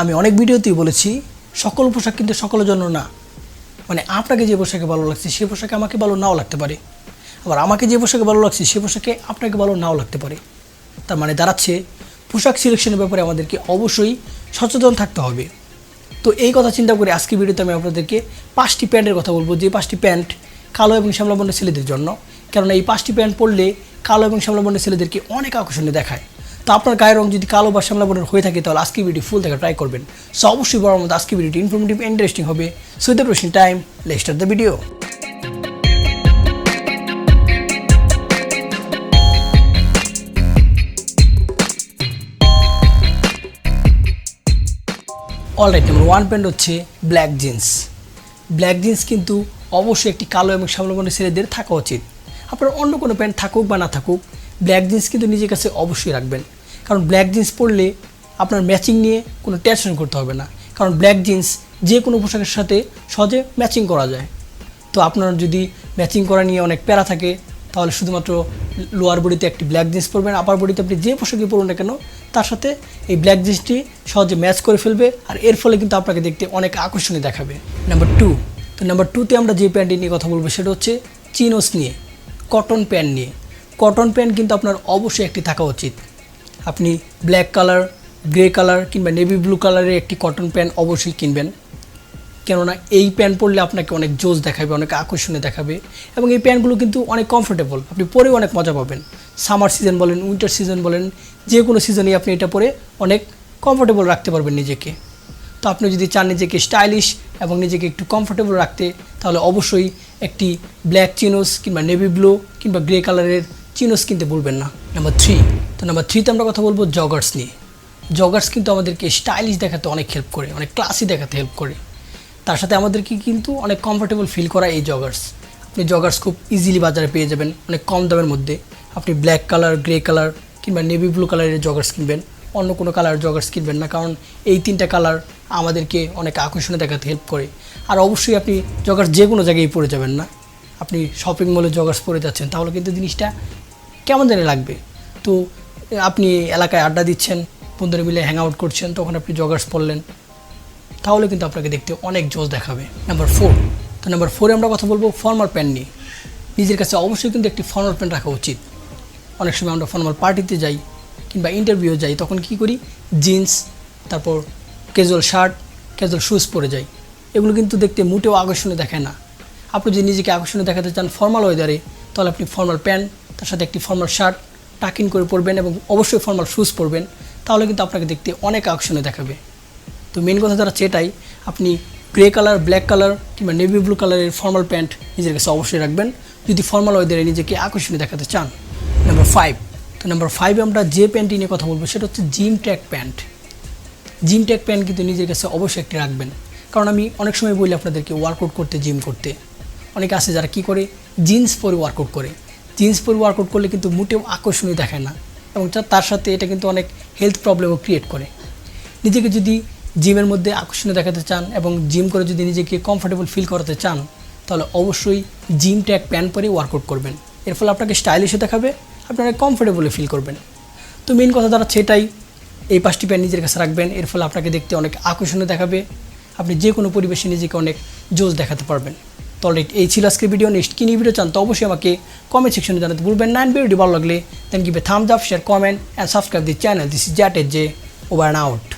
আমি অনেক ভিডিওতেই বলেছি, সকল পোশাক কিন্তু সকলের জন্য না। মানে আপনাকে যে পোশাকে ভালো লাগছে, সে পোশাকে আমাকে ভালো নাও লাগতে পারে। আবার আমাকে যে পোশাকে ভালো লাগছে, সে পোশাকে আপনাকে ভালো নাও লাগতে পারে। তার মানে দাঁড়াচ্ছে, পোশাক সিলেকশনের ব্যাপারে আমাদেরকে অবশ্যই সচেতন থাকতে হবে। তো এই কথা চিন্তা করে আজকে ভিডিওতে আমি আপনাদেরকে পাঁচটি প্যান্টের কথা বলব। যে পাঁচটি প্যান্ট কালো এবং শ্যামলা বর্ণের ছেলেদের জন্য। কেননা এই পাঁচটি প্যান্ট পরলে কালো এবং শ্যামলা বর্ণের ছেলেদেরকে অনেক আকর্ষণীয় দেখায়। তো আপনার গায়ের রং যদি কালো বা শ্যামলা বর্ণের হয়ে থাকে, তাহলে আজকে ভিডিও ফুল দেখা ট্রাই করবেন। সো অবশ্যই বড় মতো আজকে ভিডিওটি ইনফরমেটিভ ইন্টারেস্টিং হবে। সো দ্য প্রশ্ন time let's start the video alright number one pant হচ্ছে ব্ল্যাক জিন্স ব্ল্যাক জিন্স কিন্তু অবশ্যই একটি কালো এবং শ্যামলবর্ণের ছেলেদের থাকা উচিত। আপনার অন্য কোনো প্যান্ট থাকুক বা না থাকুক ব্ল্যাক জিন্স কিন্তু নিজের কাছে অবশ্যই রাখবেন। কারণ ব্ল্যাক জিন্স পরলে আপনার ম্যাচিং নিয়ে কোনো টেনশন করতে হবে না। কারণ ব্ল্যাক জিন্স যে কোনো পোশাকের সাথে সহজে ম্যাচিং করা যায়। তো আপনার যদি ম্যাচিং করা নিয়ে অনেক প্যারা থাকে, তাহলে শুধুমাত্র লোয়ার বডিতে একটি ব্ল্যাক জিন্স পরবেন আপার বডিতে আপনি যে পোশাকই পরুন না কেন, তার সাথে এই ব্ল্যাক জিন্সটি সহজে ম্যাচ করে ফেলবে আর এর ফলে কিন্তু আপনাকে দেখতে অনেক আকর্ষণীয় দেখাবে। নাম্বার টু তো নাম্বার টুতে আমরা যে প্যান্টটি নিয়ে কথা বলব, সেটা হচ্ছে চিনোস নিয়ে কটন প্যান্ট নিয়ে। কটন প্যান্ট কিন্তু আপনার অবশ্যই একটি থাকা উচিত। আপনি ব্ল্যাক কালার গ্রে কালার কিংবা নেভি ব্লু কালারের একটি কটন প্যান্ট অবশ্যই কিনবেন। কেননা এই প্যান্ট পরলে আপনাকে অনেক জোস দেখাবে, অনেক আকর্ষণীয় দেখাবে এবং এই প্যান্টগুলো কিন্তু অনেক কমফোর্টেবল আপনি পরেও অনেক মজা পাবেন। সামার সিজন বলেন উইন্টার সিজন বলেন, যে কোনো সিজনে আপনি এটা পরে অনেক কমফোর্টেবল রাখতে পারবেন নিজেকে। তো আপনি যদি চান নিজেকে স্টাইলিশ এবং নিজেকে একটু কমফোর্টেবল রাখতে, তাহলে অবশ্যই একটি ব্ল্যাক চিনোস কিংবা নেভি ব্লু কিংবা গ্রে কালারের চিনোস কিনতে ভুলবেন না। নাম্বার থ্রি তো নাম্বার থ্রিতে আমরা কথা বলব জগার্স নিয়ে। জগার্স কিন্তু আমাদেরকে স্টাইলিশ দেখাতে অনেক হেল্প করে, অনেক ক্লাসি দেখাতে হেল্প করে। তার সাথে আমাদেরকে কিন্তু অনেক কমফোর্টেবল ফিল করা এই জগার্স আপনি জগার্স খুব ইজিলি বাজারে পেয়ে যাবেন, অনেক কম দামের মধ্যে। আপনি ব্ল্যাক কালার গ্রে কালার কিংবা নেভি ব্লু কালারের জগার্স কিনবেন। অন্য কোনো কালার জগার্স কিনবেন না, কারণ এই তিনটা কালার আমাদেরকে অনেক আকর্ষণীয় দেখাতে হেল্প করে। আর অবশ্যই আপনি জগার্স যে কোনো জায়গায় পরে যাবেন না। আপনি শপিং মলে জগার্স পরে যাচ্ছেন, তাহলে কিন্তু জিনিসটা কেমন জানি লাগবে? তো, আপনি এলাকায় আড্ডা দিচ্ছেন, বন্ধুরা মিলে হ্যাং আউট করছেন, তখন আপনি জগার্স পরলেন। তাহলে কিন্তু আপনাকে দেখতে অনেক জোস দেখাবে। নাম্বার ফোর তো নাম্বার ফোরে আমরা কথা বলব ফর্মাল প্যান্ট নিয়ে। নিজের কাছে অবশ্যই কিন্তু একটি ফর্মাল প্যান্ট রাখা উচিত। অনেক সময় আমরা ফর্মাল পার্টিতে যাই কিংবা ইন্টারভিউ যাই, তখন কি করি? জিন্স তারপর ক্যাজুয়াল শার্ট ক্যাজুয়াল শুজ পরে যাই। এগুলো কিন্তু দেখতে মোটেও আকর্ষণীয় দেখায় না। আপনি যদি নিজেকে আকর্ষণীয় দেখাতে চান ফর্মাল ওয়েদারে তাহলে আপনি ফর্মাল প্যান্ট তার সাথে একটি ফর্মাল শার্ট টাকিন করে পরবেন এবং অবশ্যই ফর্মাল শ্যুজ পরবেন, তাহলে কিন্তু আপনাকে দেখতে অনেক আকর্ষণীয় দেখাবে। তো মেন কথা যারা চেটাই, আপনি গ্রে কালার ব্ল্যাক কালার কিংবা নেভি ব্লু কালারের ফর্মাল প্যান্ট নিজের কাছে অবশ্যই রাখবেন। যদি ফর্মাল ওয়েদারে নিজেকে আকর্ষণীয় দেখাতে চান নাম্বার ফাইভ তো নাম্বার ফাইভে আমরা যে প্যান্টটি নিয়ে কথা বলব, সেটা হচ্ছে gym track pant gym track pant কিন্তু নিজের কাছে অবশ্যই একটি রাখবেন। কারণ আমি অনেক সময় বলি আপনাদেরকে ওয়ার্কআউট করতে জিম করতে। অনেকে আছে যারা কি করে? জিন্স পরে ওয়ার্কআউট করে। জিন্স পরে ওয়ার্কআউট করলে কিন্তু মোটেও আকর্ষণীয় দেখায় না এবং তার সাথে এটা কিন্তু অনেক হেলথ প্রবলেমও ক্রিয়েট করে। নিজেকে যদি জিমের মধ্যে আকর্ষণীয় দেখাতে চান এবং জিম করে যদি নিজেকে কমফোর্টেবল ফিল করাতে চান, তাহলে অবশ্যই জিম ট্যাগ প্যান্ট পরে ওয়ার্কআউট করবেন। এর ফলে আপনাকে স্টাইলিশও দেখাবে আপনারা কমফোর্টেবলে ফিল করবেন। তো মেন কথা দ্বারা সেটাই এই পাঁচটি প্যান্ট নিজের কাছে রাখবেন, এর ফলে আপনাকে দেখতে অনেক আকর্ষণীয় দেখাবে, আপনি যে কোনো পরিবেশে নিজেকে অনেক জোস দেখাতে পারবেন। তো এই ছিল আজকের ভিডিও নেক্সট কী নিয়ে ভিডিও চান, তো অবশ্যই আমাকে কমেন্ট সেকশনে জানাতে ভুলবেন নাইন ভিডিও ভালো লাগলে then give thumbs up share comment and subscribe the channel this is জ্যাট এজ জে ওভার আউট